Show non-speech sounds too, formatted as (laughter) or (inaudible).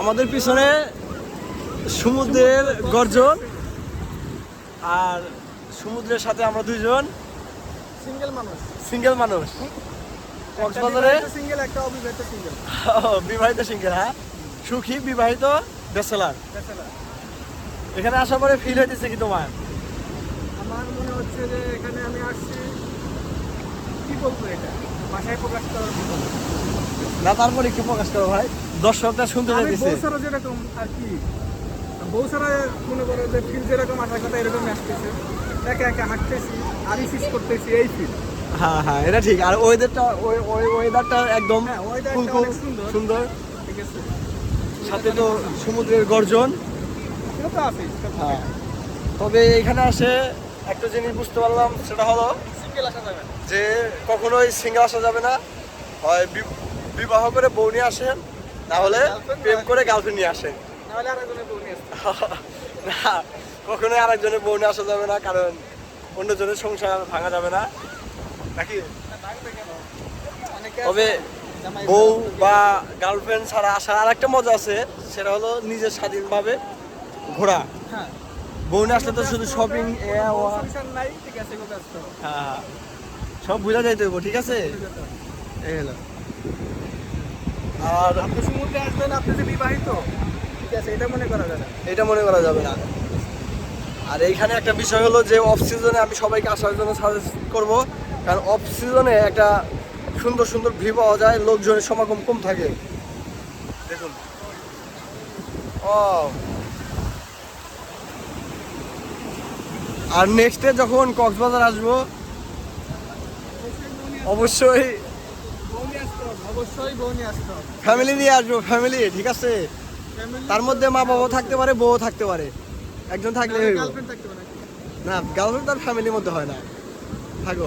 আমাদের পিছনে সমুদ্রের গর্জন আর সমুদ্রের সাথে আমরা দুইজন। সিঙ্গেল মানুষ। সিঙ্গেল মানুষ। কক্সবাজারে সিঙ্গেল একটা অবিবাহিত সিঙ্গেল। বিবাহিত সিঙ্গেল হ্যাঁ? সুখী বিবাহিত ব্যাচেলার। এখানে আসার পরে ফিল হইতেছে কি তোমার? আমার মনে হচ্ছে যে এখানে আমি আসছি। কি বলব এটা? ভাষায় প্রকাশ করার মতো। না। তারপরে একটু প্রকাশ করো ভাই? দর্শকটা শুনতে চাইতেছে। বৌসারা যেরকম আর কি বৌসারা মনে করো যে ফিল যেরকম আসার কথা এরকম আসতেছে। একা একা হাঁটতেছি আরি ফিস করতেছি এই ফিল হ্যাঁ হ্যাঁ এটা ঠিক। আর ওয়েদারটা ওই ওই ওয়েদারটা একদম হ্যাঁ, weatherটা ফুল সুন্দর। সুন্দর। ঠিক আছে। সাথে তো সমুদ্রের গর্জন। হ্যাঁ। তবে এখানে আসে একটা জিনিস বুঝতে পারলাম সেটা হলো যে কখনোই সিঙ্গেল আসা যাবে না। হয় বিবাহ করে বউ নিয়ে আসেন না হলে Girlfriend প্রেম করে গার্লফ্রেন্ড নিয়ে আসেন। (laughs) না কখনোই আরেকজনের বউ নিয়ে আসা যাবে না কারণ অন্যজনের সংসার ভাঙা যাবে না। নাকি? তবে বউ বা গার্লফ্রেন্ড ছাড়া আসার আর একটা মজা আছে সেটা হলো নিজের স্বাধীনভাবে ঘোরা। হ্যাঁ। বউ নিয়ে আসলে তো শুধু শপিং হ্যাঁ সব বুঝা যাইতে ঠিক আছে? এই হলো। আর আপনি সমুদ্রে আসবেন আপনি যে বিবাহিত ঠিক আছে এটা মনে করা না। এটা মনে করা যাবে না। আর এইখানে একটা বিষয় হলো যে অফ সিজনে আমি সবাইকে আসার জন্য সাজেস্ট করব। কারণ অফ সিজনে একটা সুন্দর সুন্দর ভিউ পাওয়া যায় লোকজনের সমাগম কম থাকে। দেখুন। ও আর নেক্সটে যখন কক্সবাজার আসব অবশ্যই বউ নিয়ে আসতে হবে অবশ্যই বউ নিয়ে আসতে হবে। ফ্যামিলি নিয়ে আসব ফ্যামিলি ঠিক আছে? তার মধ্যে মা বাবাও থাকতে পারে বউও থাকতে পারে। একজন থাকলে না গার্লফ্রেন্ড তার ফ্যামিলির মধ্যে হয় না। থাকো।